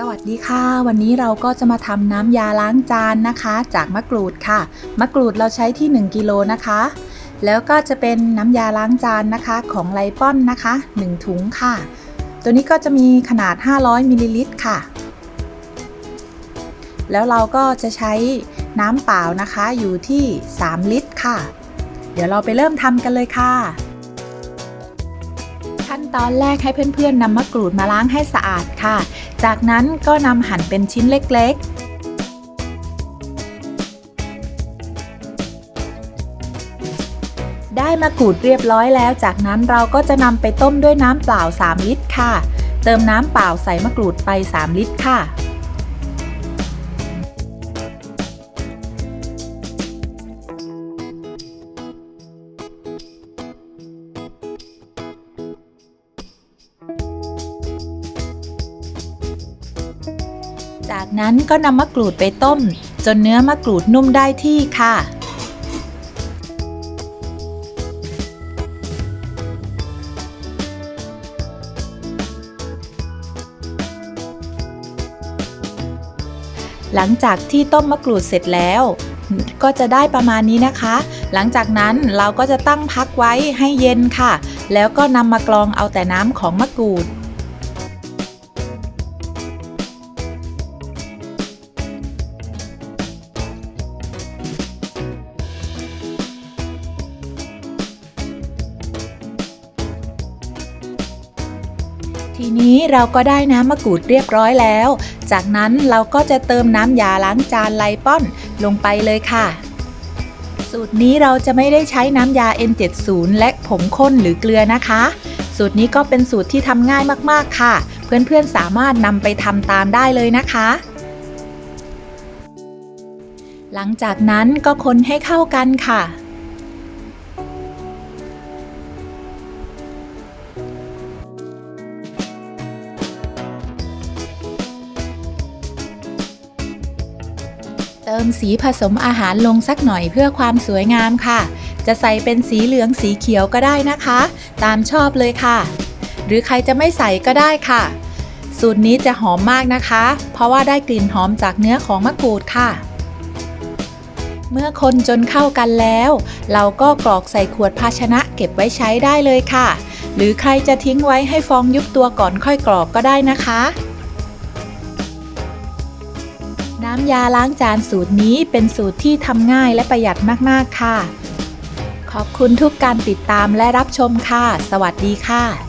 สวัสดีค่ะ วันนี้เราก็จะมาทำน้ำยาล้างจานนะคะ จากมะกรูดค่ะ มะกรูดเราใช้ที่ 1กิโลนะคะ แล้วก็จะเป็นน้ำยาล้างจานนะคะของไลป้อนนะคะ 1 ถุงค่ะ ตัวนี้ก็จะมีขนาด 500มิลลิลิตรค่ะ แล้วเราก็จะใช้น้ำเปล่านะคะอยู่ที่ 3 ลิตรค่ะ เดี๋ยวเราไปเริ่มทำกันเลยค่ะ ขั้นตอนแรกให้เพื่อนๆนำมะกรูดมาล้างให้สะอาดค่ะ จากนั้นก็นำหั่นเป็นชิ้นเล็กๆได้มะกรูดเรียบร้อยแล้ว จากนั้นเราก็จะนำไปต้มด้วยน้ำเปล่า 3 ลิตรค่ะ เติมน้ำเปล่าใส่มะกรูดไป 3 ลิตรค่ะ จากนั้นก็นำมะกรูดไปต้ม จนเนื้อมะกรูดนุ่มได้ที่ค่ะ หลังจากที่ต้มมะกรูดเสร็จแล้ว ก็จะได้ประมาณนี้นะคะ หลังจากนั้นเราก็จะตั้งพักไว้ให้เย็นค่ะ แล้วก็นำมากรองเอาแต่น้ำของมะกรูด ทีนี้เราก็ได้น้ำมะกรูดเรียบร้อยแล้ว จากนั้นเราก็จะเติมน้ำยาล้างจานไลป้อนลงไปเลยค่ะ สูตรนี้เราจะไม่ได้ใช้น้ำยา N70 และผงข้นหรือเกลือนะคะ สูตรนี้ก็เป็นสูตรที่ทำง่ายมากๆค่ะ เพื่อนๆสามารถนำไปทำตามได้เลยนะคะ หลังจากนั้นก็คนให้เข้ากันค่ะ เติมสีผสมอาหารลงสักหน่อยเพื่อความสวยงามค่ะ จะใส่เป็นสีเหลืองสีเขียวก็ได้นะคะ ตามชอบเลยค่ะ หรือใครจะไม่ใส่ก็ได้ค่ะ สูตรนี้จะหอมมากนะคะ เพราะว่าได้กลิ่นหอมจากเนื้อของมะกรูดค่ะเมื่อคนจนเข้ากันแล้ว เราก็กรอกใส่ขวดภาชนะเก็บไว้ใช้ได้เลยค่ะ หรือใครจะทิ้งไว้ให้ฟองยุบตัวก่อนค่อยกรอกก็ได้นะคะ น้ำยาล้างจานสูตรนี้เป็นสูตรที่ทำง่ายและประหยัดมาก ๆ ค่ะ ขอบคุณทุกการติดตามและรับชมค่ะ สวัสดีค่ะ